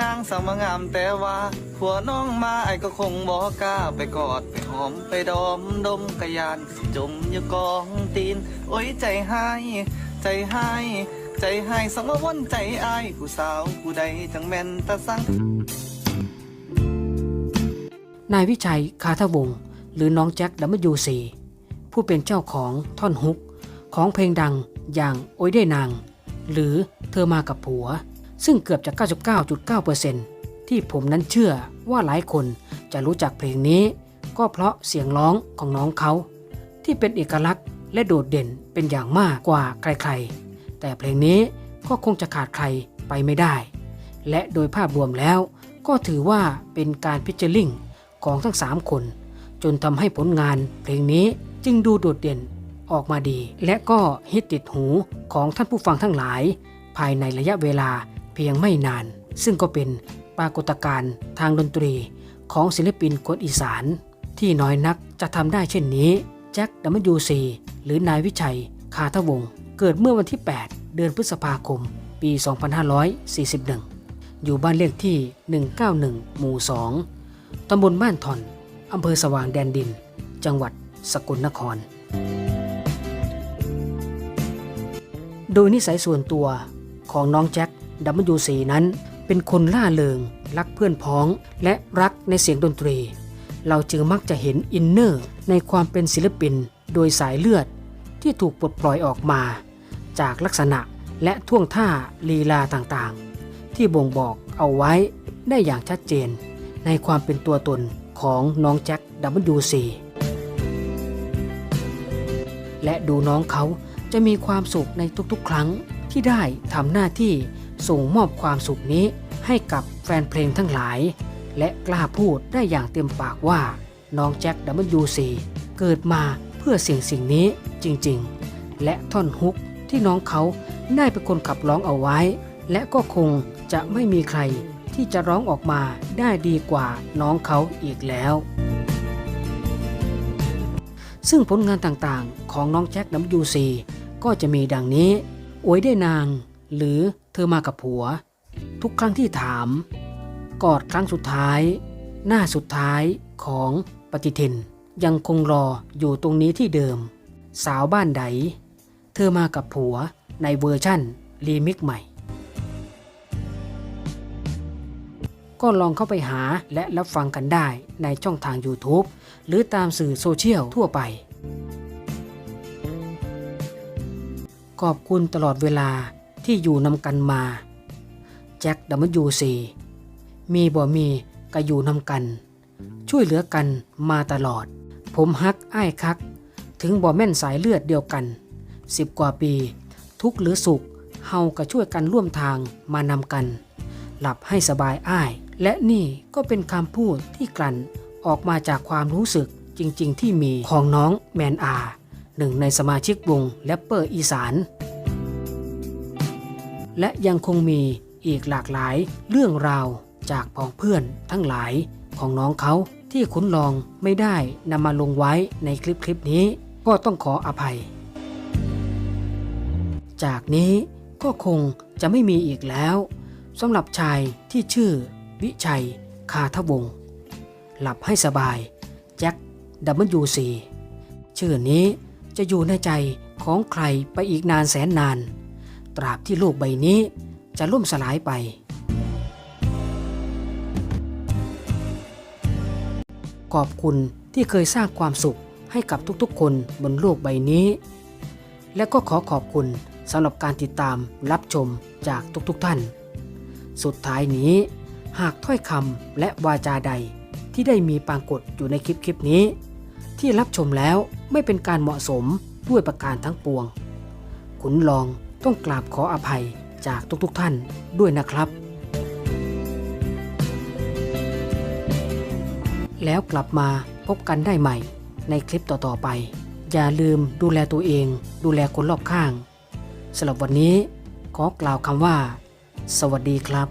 นางสาวงามแต่ว่าผัวน้องมาไอ้ก็คงบอกกล้าไปกอดไปหอมไปดอมดมกระยานสิจมอยู่กองตีน โอ้ยใจใหายใจใหายใจใหายสมวนใจอายผู้สาวผู้ใดจังแม่นตาสังนายวิชัยคาทวงศ์หรือน้องแจ็คดัมยูซีผู้เป็นเจ้าของท่อนฮุก ของเพลงดังอย่างโอ้ยได้นาง หรือเธอมากับผัว ซึ่งเกือบจะ 99.9%ที่ผมนั้นเชื่อว่าหลายคนจะรู้จักเพลงนี้ ก็เพราะเสียงร้องของน้องเขา ที่เป็นเอกลักษณ์และโดดเด่นเป็นอย่างมากกว่าใครๆ แต่เพลงนี้ก็คงจะขาดใครไปไม่ได้ และโดยภาพรวมแล้ว ก็ถือว่าเป็นการพิจลิงของทั้ง 3 คน จนทำให้ผลงานเพลงนี้จึงดูโดดเด่นออกมาดี และก็ฮิตติดหูของท่านผู้ฟังทั้งหลาย ภายในระยะเวลา เพียงไม่นาน ซึ่งก็เป็นปรากฏการณ์ทางดนตรีของศิลปินคนอีสาน ที่น้อยนักจะทำได้เช่นนี้แจ็คดัมยูซีหรือนายวิชัย คาทวงศ์เกิดเมื่อวันที่ 8 เดือนพฤษภาคม ปี 2541 อยู่บ้านเลขที่ 191 หมู่ 2 ตำบลบ้านทอนอำเภอสว่างแดนดิน จังหวัดสกลนคร โดยนิสัยส่วนตัวของน้องแจ็ค ดัมยูซีนั้น เป็นคนล่าเริง รักเพื่อนพ้อง และรักในเสียงดนตรี เราจึงมักจะเห็นอินเนอร์ในความเป็นศิลปินโดยสายเลือด ที่ถูกปลดปล่อยออกมา จากลักษณะและท่วงท่าลีลาต่างๆ ที่บ่งบอกเอาไว้ได้อย่างชัดเจน ในความเป็นตัวตนของน้องแจ็ค WC และดูน้องเขาจะมีความสุขในทุกๆ ครั้งที่ได้ทำหน้าที่ ส่งมอบความสุขนี้ให้กับแฟนเพลงทั้งหลาย และกล้าพูดได้อย่างเต็มปากว่า น้องแจ็ค WC เกิดมาเพื่อสิ่งสิ่งนี้จริงๆ และท่อนฮุกที่น้องเขาได้เป็นคนขับร้องเอาไว้ และก็คงจะไม่มีใครที่จะร้องออกมาได้ดีกว่าน้องเขาอีกแล้ว ซึ่งผลงานต่างๆของน้องแจ็คน้ำยูซีก็จะมีดังนี้อวยได้นาง หรือ เธอมากับผัว ทุกครั้งที่ถาม กอดครั้งสุดท้าย หน้าสุดท้ายของปฏิทิน ยังคงรออยู่ตรงนี้ที่เดิม สาวบ้านใด เธอมากับผัวในเวอร์ชั่นรีมิกใหม่ ก็ลองเข้าไปหาและรับฟังกันได้ในช่องทาง YouTube หรือตามสื่อโซเชียลทั่วไป ขอบคุณตลอดเวลา ที่อยู่นำกันมาแจ็คดัมยูซีมีบ่มีก็อยู่นำกัน ช่วยเหลือกันมาตลอด ผมฮักอ้ายคัก ถึงบ่แม่นสายเลือดเดียวกันสิบกว่าปี ทุกหรือสุขเฮาก็ช่วยกันร่วมทางมานำกัน หลับให้สบายอ้าย และนี่ก็เป็นคำพูดที่กลั่นออกมาจากความรู้สึกจริงๆ ที่มีของน้องแมนอาหนึ่งในสมาชิกวงแรปเปอร์อีสาน และยังคงมีอีกหลากหลายเรื่องราวจากพองเพื่อนทั้งหลายของน้องเขาที่คุณลองไม่ได้นำมาลงไว้ในคลิปคลิปนี้ก็ต้องขออภัย จากนี้ก็คงจะไม่มีอีกแล้วสำหรับชายที่ชื่อ วิชัย คาทวง หลับให้สบายแจ็คดัมยูซีชื่อนี้จะอยู่ในใจของใครไปอีกนานแสนนาน ตราบที่โลกใบนี้จะล่มสลายไป ขอบคุณที่เคยสร้างความสุขให้กับทุกๆ คนบนโลกใบนี้ และก็ขอขอบคุณสำหรับการติดตามรับชมจากทุกๆท่าน สุดท้ายนี้ หากถ้อยคำและวาจาใดที่ได้มีปรากฏอยู่ในคลิปคลิปนี้ ที่รับชมแล้วไม่เป็นการเหมาะสมด้วยประการทั้งปวง ขุนลอง ต้องกราบขออภัยจากทุกๆท่านด้วยนะครับ แล้วกลับมาพบกันได้ใหม่ ในคลิปต่อๆไป อย่าลืมดูแลตัวเอง ดูแลคนรอบข้างสำหรับวันนี้ขอกล่าวคำว่า สวัสดีครับ